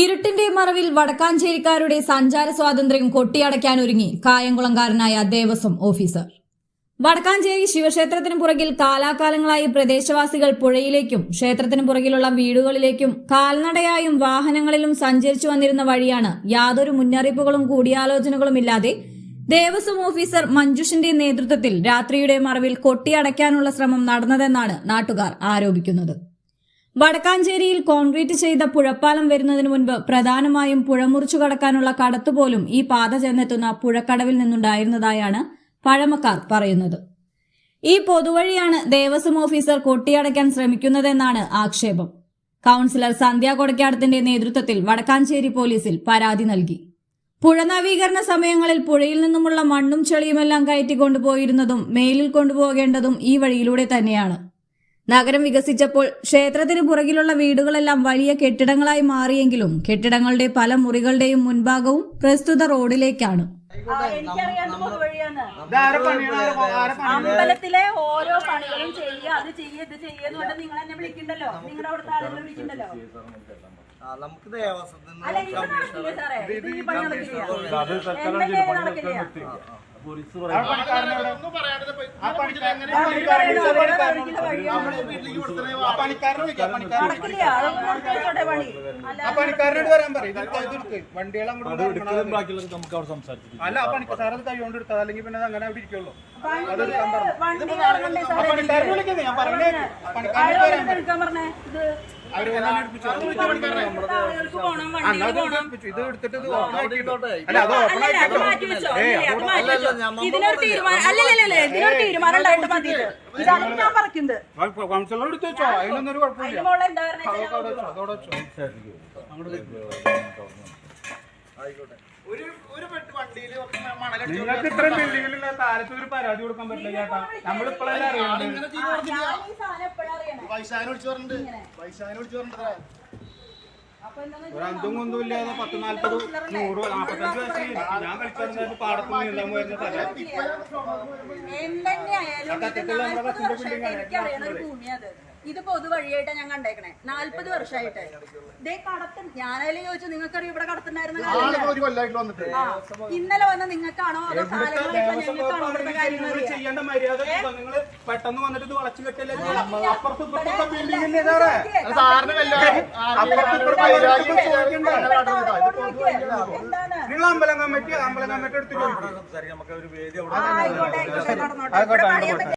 ഇരുട്ടിന്റെ മറവിൽ വടക്കാഞ്ചേരിക്കാരുടെ സഞ്ചാര സ്വാതന്ത്ര്യം കൊട്ടിയടയ്ക്കാനൊരുങ്ങി കായംകുളംകാരനായ ദേവസ്വം ഓഫീസർ. വടക്കാഞ്ചേരി ശിവക്ഷേത്രത്തിന് പുറകിൽ കാലാകാലങ്ങളായി പ്രദേശവാസികൾ പുഴയിലേക്കും ക്ഷേത്രത്തിന് പുറകിലുള്ള വീടുകളിലേക്കും കാൽനടയായും വാഹനങ്ങളിലും സഞ്ചരിച്ചു വന്നിരുന്ന വഴിയാണ് യാതൊരു മുന്നറിയിപ്പുകളും കൂടിയാലോചനകളും ഇല്ലാതെ ദേവസ്വം ഓഫീസർ മഞ്ജുഷിന്റെ നേതൃത്വത്തിൽ രാത്രിയുടെ മറവിൽ കൊട്ടിയടയ്ക്കാനുള്ള ശ്രമം നടന്നതെന്നാണ് നാട്ടുകാർ ആരോപിക്കുന്നത്. വടക്കാഞ്ചേരിയിൽ കോൺക്രീറ്റ് ചെയ്ത പുഴപ്പാലം വരുന്നതിന് മുൻപ് പ്രധാനമായും പുഴ മുറിച്ചു കടക്കാനുള്ള കടത്തുപോലും ഈ പാത ചെന്നെത്തുന്ന പുഴക്കടവിൽ നിന്നുണ്ടായിരുന്നതായാണ് പഴമക്കാർ പറയുന്നത്. ഈ പൊതുവഴിയാണ് ദേവസ്വം ഓഫീസർ കൊട്ടിയടയ്ക്കാൻ ശ്രമിക്കുന്നതെന്നാണ് ആക്ഷേപം. കൌൺസിലർ സന്ധ്യ കൊടക്കാടത്തിന്റെ നേതൃത്വത്തിൽ വടക്കാഞ്ചേരി പോലീസിൽ പരാതി നൽകി. പുഴ നവീകരണ സമയങ്ങളിൽ പുഴയിൽ നിന്നുമുള്ള മണ്ണും ചെളിയുമെല്ലാം കയറ്റി കൊണ്ടുപോയിരുന്നതും മേലിൽ കൊണ്ടുപോകേണ്ടതും ഈ വഴിയിലൂടെ തന്നെയാണ്. നഗരം വികസിച്ചപ്പോൾ ക്ഷേത്രത്തിന് പുറകിലുള്ള വീടുകളെല്ലാം വലിയ കെട്ടിടങ്ങളായി മാറിയെങ്കിലും കെട്ടിടങ്ങളുടെ പല മുറികളുടെയും മുൻഭാഗവും പ്രസ്തുത റോഡിലേക്കാണ്. അമ്പലത്തിലെ ഓരോ പണികളും ചെയ്യുക അത് ചെയ്യുക ഇത് ചെയ്യുക കൊണ്ട് നിങ്ങൾ എന്നെ വിളിക്കണ്ടല്ലോ? നിങ്ങളുടെ അവിടുത്തെ ആളുകൾ വിളിക്കണ്ടല്ലോ? ആ, നമുക്ക് ദേവസ്വത്തിൽ അല്ലാതെ പണിക്കാരനോട് വരാൻ പറയും. വണ്ടികൾ അങ്ങോട്ട് നമുക്ക് അവിടെ സംസാരിച്ചു അല്ല ആ പണിക്കാർ സാർ അത് കൈകൊണ്ട് എടുത്തത് അല്ലെങ്കിൽ പിന്നെ അങ്ങനെ അവിടെ ഇരിക്കുള്ളൂ ആ സാറേ? പണിക്കാരനെ വിളിക്കുന്നത് ഞാൻ പറഞ്ഞേ. പണിക്കാരനോട് വരാൻ പറഞ്ഞേ? ഇതിനൊരു തീരുമാനം അല്ലല്ലല്ല ഇതിനൊരു തീരുമാനം ഉണ്ടായിട്ട് മതി. ഇതാണ് ഞാൻ പറയുന്നത് കൗൺസിലർ എടുത്ത് വെച്ചോ? അതിനൊന്നും ഒരു കുഴപ്പമില്ല. വെച്ചോ വെച്ചോ. വണ്ടിയിൽ നിങ്ങൾക്ക് ഇത്രയും ബിൽഡിങ്ങിലുള്ള കാലത്ത് ഒരു പരാതി കൊടുക്കാൻ പറ്റില്ല ചേട്ടാ. നമ്മളിപ്പോഴല്ലേ അറിയുന്നത് പൈസാനെ വിളിച്ചു പറഞ്ഞിട്ടുണ്ട് പൈസാനെ വിളിച്ചു പറഞ്ഞിട്ട് അപ്പൊ എന്താന്ന് ഒരു അന്തും ഒന്നും ഇല്ലാതെ പത്ത് നാല്പത് നൂറ് നാപ്പത്തഞ്ച് വയസ്സ് ഞാൻ കളിച്ചു പാടത്ത് നീന്താൻ പോയിരുന്ന തല എന്തെന്നെയായാലും ഇത് നാൽപ്പത് ഇത് പൊതുവഴിയായിട്ടാ ഞാൻ കണ്ടേക്കണേ. നാല്പത് വർഷമായിട്ട് ഇതേ കടത്തും ഞാനായാലും ചോദിച്ചു നിങ്ങൾക്കറിയാം ഇവിടെ കടത്തുണ്ടായിരുന്ന ഇന്നലെ വന്ന നിങ്ങൾക്കാണോ അതോ കാലങ്ങളായിട്ട് ഞങ്ങൾക്കാണോ ഇവിടുത്തെ കാര്യങ്ങൾ നിങ്ങൾ അറിയാം? ചെയ്യേണ്ട മര്യാദ നിങ്ങൾ പെട്ടെന്ന് വന്നിട്ട് ഇത് വളച്ചു കെട്ടല്ലേ അപ്പുറത്ത് ഇപ്പുറത്തൊക്കെ ബിൽഡിംഗ് നിങ്ങൾ അമ്പലം കമ്മിറ്റി അമ്പലം കമ്മിറ്റി എടുത്തിട്ട് ആയിക്കോട്ടെ.